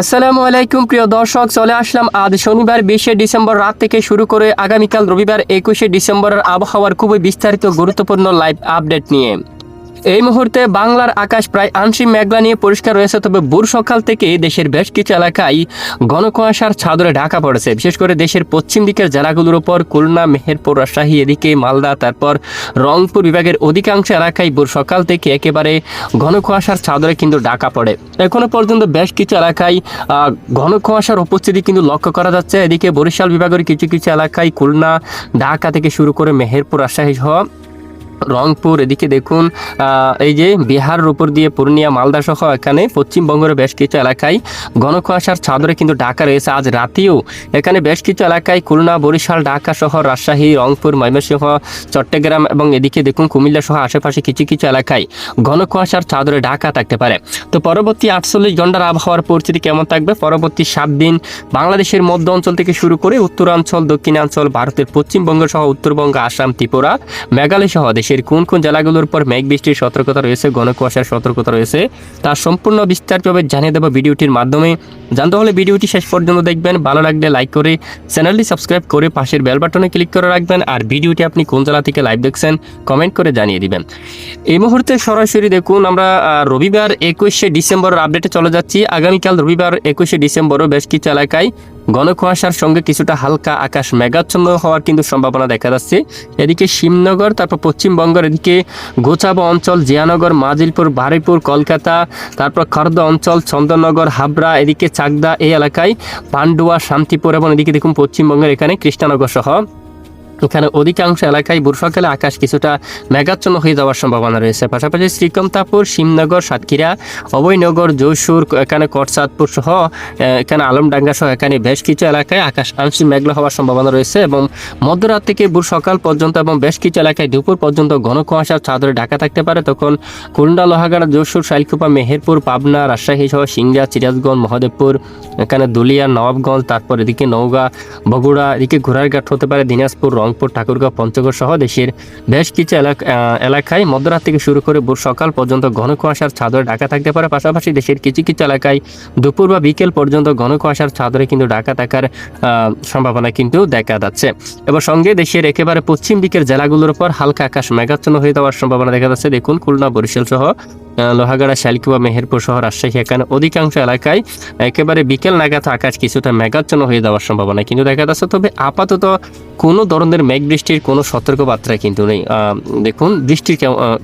আসসালামু আলাইকুম, প্রিয় দর্শক, চলে আসলাম আজ শনিবার বিশে ডিসেম্বর রাত থেকে শুরু করে আগামীকাল রবিবার একুশে ডিসেম্বরের আবহাওয়ার খুবই বিস্তারিত গুরুত্বপূর্ণ লাইভ আপডেট নিয়ে। এই মুহূর্তে বাংলার আকাশ প্রায় আংশিক মেঘলা নিয়ে পরিষ্কার রয়েছে, তবে ভোর সকাল থেকে দেশের বেশ কিছু এলাকায় ঘন কুয়াশার ছাদরে ঢাকা পড়েছে। বিশেষ করে দেশের পশ্চিম দিকের জেলাগুলোর উপর খুলনা, মেহেরপুর, রাজশাহী, এদিকে মালদা, তারপর রংপুর বিভাগের অধিকাংশ এলাকায় ভোর সকাল থেকে একেবারে ঘন কুয়াশার কিন্তু ঢাকা পড়ে। এখনও পর্যন্ত বেশ কিছু এলাকায় ঘন কুয়াশার উপস্থিতি কিন্তু লক্ষ্য করা যাচ্ছে। এদিকে বরিশাল বিভাগের কিছু কিছু এলাকায় খুলনা, ঢাকা থেকে শুরু করে মেহেরপুর, রাজশাহী সহ রংপুর, এদিকে দেখুন এই যে বিহারের উপর দিয়ে পূর্ণিয়া, মালদা সহ এখানে পশ্চিমবঙ্গের বেশ কিছু এলাকায় ঘন কুয়াশার চাদরে কিন্তু ঢাকা রয়েছে আজ রাতেও। এখানে বেশ কিছু এলাকায় খুলনা, বরিশাল, ঢাকা সহ রাজশাহী, রংপুর, ময়মনসিংহ, চট্টগ্রাম এবং এদিকে দেখুন, কুমিল্লা সহ আশেপাশে কিছু কিছু এলাকায় ঘন কুয়াশার চাদরে ঢাকা থাকতে পারে। তো পরবর্তী আটচল্লিশ ঘণ্টার আবহাওয়ার পরিস্থিতি কেমন থাকবে? পরবর্তী সাত দিন বাংলাদেশের মধ্য অঞ্চল থেকে শুরু করে উত্তরাঞ্চল, দক্ষিণাঞ্চল, ভারতের পশ্চিমবঙ্গ সহ উত্তরবঙ্গ, আসাম, ত্রিপুরা, মেঘালয় সহ দেশের কোন কোন জেলাগুলোর উপর মেঘ বৃষ্টির সতর্কতা রয়েছে ঘন কুয়াশার সতর্কতা রয়েছে তার সম্পূর্ণ বিস্তারিতভাবে জানিয়ে দেবো ভিডিওটির মাধ্যমে। জানতে হলে ভিডিওটি শেষ পর্যন্ত দেখবেন, ভালো লাগলে লাইক করে চ্যানেলটি সাবস্ক্রাইব করে পাশের বেল বাটনে ক্লিক করে রাখবেন, আর ভিডিওটি আপনি কোন জেলা থেকে লাইভ দেখছেন কমেন্ট করে জানিয়ে দিবেন। এই মুহূর্তে সরাসরি দেখুন, আমরা রবিবার একুশে ডিসেম্বরের আপডেটে চলে যাচ্ছি। আগামীকাল রবিবার একুশে ডিসেম্বরও বেশ কিছু এলাকায় ঘন কুয়াশার সঙ্গে কিছুটা হালকা আকাশ মেঘাচ্ছন্ন হওয়ার কিন্তু সম্ভাবনা দেখা যাচ্ছে। এদিকে শিবনগর, তারপর পশ্চিমবঙ্গের এদিকে গোচাবা অঞ্চল, জিয়ানগর, মাজিলপুর, বারুইপুর, কলকাতা, তারপর খর্দ অঞ্চল, চন্দননগর, হাবড়া, এদিকে চাকদা এই এলাকায়, পান্ডুয়া, শান্তিপুর এবং এদিকে দেখুন পশ্চিমবঙ্গের এখানে কৃষ্ণানগর সহ। এখানে অধিকাংশ এলাকায় বর্ষাকালে আকাশ কিছুটা মেঘাচ্ছন্ন হয়ে যাওয়ার সম্ভাবনা রয়েছে। পাশাপাশি শ্রীকমতাপুর, শিবনগর, সাতক্ষীরা, অভয়নগর, যশোর, এখানে করচাঁদপুর সহ এখানে আলমডাঙ্গা সহ এখানে বেশ কিছু এলাকায় আকাশ আংশিক মেঘলা হওয়ার সম্ভাবনা রয়েছে এবং মধ্যরাত থেকে ভোর সকাল পর্যন্ত এবং বেশ কিছু এলাকায় দুপুর পর্যন্ত ঘন কুয়াশার চাদরে ঢাকা থাকতে পারে। তখন খুলনা, লোহাগাড়া, যশোর, শাইলকুপা, মেহেরপুর, পাবনা, রাজশাহী সহ সিংড়া চিরাজগঞ্জ মহাদেবপুর, এখানে দুলিয়া, নবাবগঞ্জ, তারপর এদিকে নওগাঁ, বগুড়া, এদিকে ঘোড়ারঘাট হতে পারে, দিনাজপুর রংপুর, ঠাকুরগাঁও পঞ্চগড় সহ দেশের বেশ কিছু এলাকা এলাকায় মধ্যরাত থেকে শুরু করে ভোর সকাল পর্যন্ত ঘন কুয়াশার চাদরে ঢাকা থাকতে পারে। পাশাপাশি দেশের কিছু কিছু এলাকায় দুপুর বা বিকেল পর্যন্ত ঘন কুয়াশার চাদরে কিন্তু ঢাকা থাকার সম্ভাবনা কিন্তু দেখা যাচ্ছে। এবং সঙ্গে দেশের একেবারে পশ্চিম দিকের জেলাগুলোর উপর হালকা আকাশ মেঘাচ্ছন্ন হয়ে যাওয়ার সম্ভাবনা দেখা যাচ্ছে। দেখুন খুলনা, বরিশাল সহ লোহাগাড়া শালকুবা মেহেরপুর সহ রাজশাহী এখানে অধিকাংশ এলাকায় একেবারে বিকেল নাগাদ আকাশ কিছুটা মেঘাচ্ছন্ন হয়ে যাওয়ার সম্ভাবনা। কিন্তু দেখা যাচ্ছে, তবে আপাতত কোনো ধরনের মেঘ বৃষ্টির কোনো সতর্কবার্তা কিন্তু নেই। দেখুন, বৃষ্টির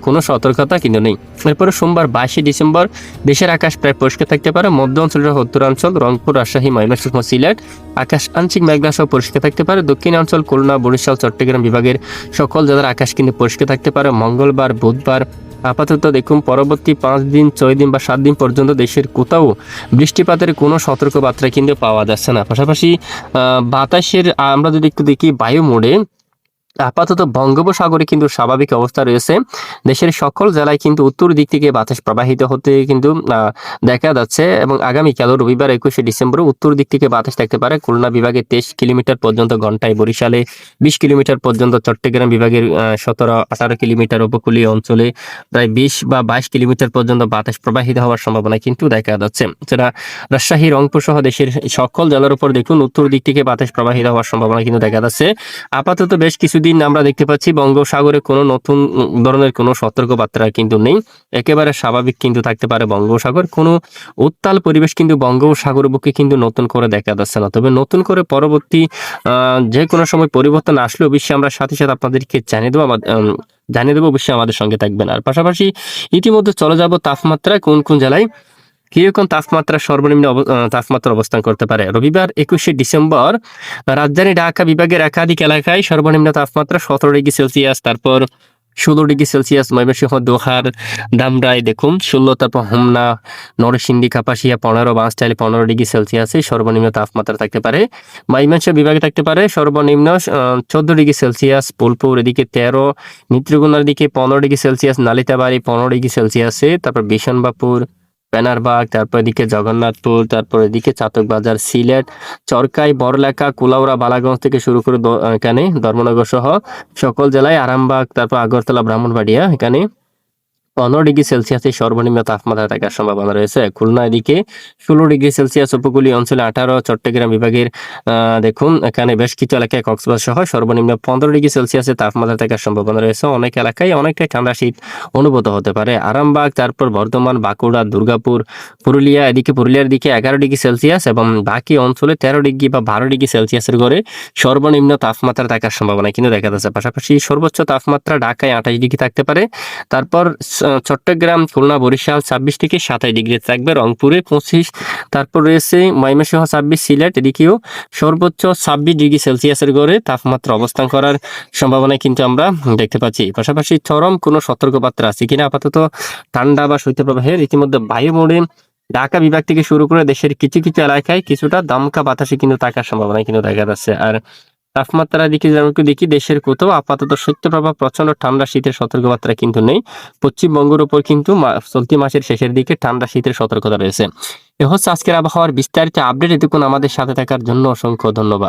কোনো সতর্কতা কিন্তু নেই। এরপরে সোমবার বাইশে ডিসেম্বর দেশের আকাশ প্রায় পরিষ্কার থাকতে পারে। মধ্য অঞ্চল সহ উত্তরাঞ্চল, রংপুর, রাজশাহী, ময়মনসিংহ, সিলেট আকাশ আংশিক মেঘলা সহ পরিষ্কার থাকতে পারে। দক্ষিণাঞ্চল, খুলনা, বরিশাল, চট্টগ্রাম বিভাগের সকল জেলার আকাশ কিন্তু পরিষ্কার থাকতে পারে। মঙ্গলবার, বুধবার আপাতত দেখুন, পরবর্তী পাঁচ দিন, ছয় দিন বা সাত দিন পর্যন্ত দেশের কোথাও বৃষ্টিপাতের কোনো সতর্কবার্তা কিন্তু পাওয়া যাচ্ছে না। পাশাপাশি বাতাসের, আমরা যদি একটু দেখি বায়ু মোড়ে আপাতত বঙ্গোপসাগরে কিন্তু স্বাভাবিক অবস্থা রয়েছে। দেশের সকল জেলায় কিন্তু উত্তর দিক থেকে বাতাস প্রবাহিত হতে কিন্তু দেখা যাচ্ছে এবং আগামীকাল রবিবার একুশে ডিসেম্বর উত্তর দিক থেকে বাতাস থাকতে পারে। খুলনা বিভাগে তেইশ কিলোমিটার পর্যন্ত, ঘন্টায় বরিশালে বিশ কিলোমিটার পর্যন্ত, চট্টগ্রাম বিভাগের সতেরো, আঠারো কিলোমিটার উপকূলীয় অঞ্চলে প্রায় বিশ বা বাইশ কিলোমিটার পর্যন্ত বাতাস প্রবাহিত হওয়ার সম্ভাবনা কিন্তু দেখা যাচ্ছে। সেটা রাজশাহী, রংপুর সহ দেশের সকল জেলার উপর দেখুন, উত্তর দিক থেকে বাতাস প্রবাহিত হওয়ার সম্ভাবনা কিন্তু দেখা যাচ্ছে। আপাতত বেশ কিছুদিন আমরা দেখতে পাচ্ছি বঙ্গোপসাগরে কোনো নতুন ধরনের কোনো সতর্কবার্তা কিন্তু নেই। একেবারে স্বাভাবিক কিন্তু থাকতে পারে বঙ্গোপসাগর। কোনো উত্তাল পরিবেশ কিন্তু বঙ্গোপসাগর বুকে কিন্তু নতুন করে দেখা যাচ্ছে না। তবে নতুন করে পরবর্তী যে কোনো সময় পরিবর্তন আসলে অবশ্যই আমরা সাথে সাথে আপনাদেরকে জানিয়ে দেবো জানিয়ে দেবো, অবশ্যই আমাদের সঙ্গে থাকবেন। আর পাশাপাশি ইতিমধ্যে চলে যাব তাপমাত্রা কোন কোন জেলায়? কীরকম তাপমাত্রা সর্বনিম্ন তাপমাত্রা অবস্থান করতে পারে? রবিবার একুশে ডিসেম্বর, রাজধানী ঢাকা বিভাগের একাধিক এলাকায় সর্বনিম্ন তাপমাত্রা সতেরো ডিগ্রি সেলসিয়াস, তারপর ষোলো ডিগ্রি সেলসিয়াস, ময়মনসিংহ, দোহার দামরাই দেখুন, ষোলো, তারপর হোমনা, নরসিংদী, কাপাসিয়া, পনেরো, বাঁশটাইলে পনেরো ডিগ্রি সেলসিয়াসে সর্বনিম্ন তাপমাত্রা থাকতে পারে। ময়মনসিংহ বিভাগে থাকতে পারে সর্বনিম্ন চোদ্দ ডিগ্রি সেলসিয়াস, বোলপুর এদিকে তেরো, নেত্রকোনার দিকে পনেরো ডিগ্রি সেলসিয়াস, নালিতাবাড়ি পনেরো ডিগ্রি সেলসিয়াসে, তারপর বিশনবাপুর ব্যানারবাগ তারপর এদিকে জগন্নাথপুর, তারপর এদিকে চাতক বাজার, সিলেট, চরকাই, বড়লেখা, কুলাউড়া, বালাগঞ্জ থেকে শুরু করে এখানে ধর্মনগর সহ সকল জেলায় আরামবাগ, তারপর আগরতলা, ব্রাহ্মণবাড়িয়া এখানে পনেরো ডিগ্রি সেলসিয়াসের সর্বনিম্ন তাপমাত্রা থাকার সম্ভাবনা রয়েছে। খুলনা এদিকে ষোলো ডিগ্রি সেলসিয়াস উপকূলীয় অঞ্চলে আঠারো, চট্টগ্রাম বিভাগের দেখুন, এখানে বেশ কিছু এলাকায় কক্সবাজার সহ সর্বনিম্ন পনেরো ডিগ্রি সেলসিয়াসের তাপমাত্রা থাকার সম্ভাবনা রয়েছে। অনেক এলাকায় অনেকটাই ঠান্ডা শীত অনুভূত হতে পারে। আরামবাগ, তারপর বর্ধমান, বাঁকুড়া, দুর্গাপুর, পুরুলিয়া, এদিকে পুরুলিয়ার দিকে এগারো ডিগ্রি সেলসিয়াস এবং বাকি অঞ্চলে তেরো ডিগ্রি বা বারো ডিগ্রি সেলসিয়াসের গড়ে সর্বনিম্ন তাপমাত্রা থাকার সম্ভাবনা কিন্তু দেখা যাচ্ছে। পাশাপাশি সর্বোচ্চ তাপমাত্রা ঢাকায় আঠাশ ডিগ্রি থাকতে পারে। তারপর চট্টগ্রাম, খুলনা, বরিশাল ছাব্বিশ থেকে সাতাশ ডিগ্রি। থাকবে রংপুরে পঁচিশ, তারপর রয়েছে ময়মনসিংহ ছাব্বিশ, সিলেট, এদিকেও সর্বোচ্চ ছাব্বিশ ডিগ্রি সেলসিয়াসের গড়ে তাপমাত্রা অবস্থান করার সম্ভাবনা কিন্তু আমরা দেখতে পাচ্ছি। পাশাপাশি চরম কোনো সতর্কবার্তা আছে কিনা? আপাতত ঠান্ডা বা শৈত্যপ্রবাহের ইতিমধ্যে বায়ু মোড়ে ঢাকা বিভাগ থেকে শুরু করে দেশের কিছু কিছু এলাকায় কিছুটা দমকা বাতাসে কিন্তু থাকার সম্ভাবনা কিন্তু দেখা যাচ্ছে। আর তাপমাত্রার দিকে যেমন একটু দেখি, দেশের কোথাও আপাতত শৈত্যপ্রভাব প্রচণ্ড ঠান্ডা শীতের সতর্কবার্তা কিন্তু নেই। পশ্চিমবঙ্গের উপর কিন্তু চলতি মাসের শেষের দিকে ঠান্ডা শীতের সতর্কতা রয়েছে। এ হচ্ছে আজকের আবহাওয়ার বিস্তারিত আপডেট। এটুকুন আমাদের সাথে থাকার জন্য অসংখ্য ধন্যবাদ।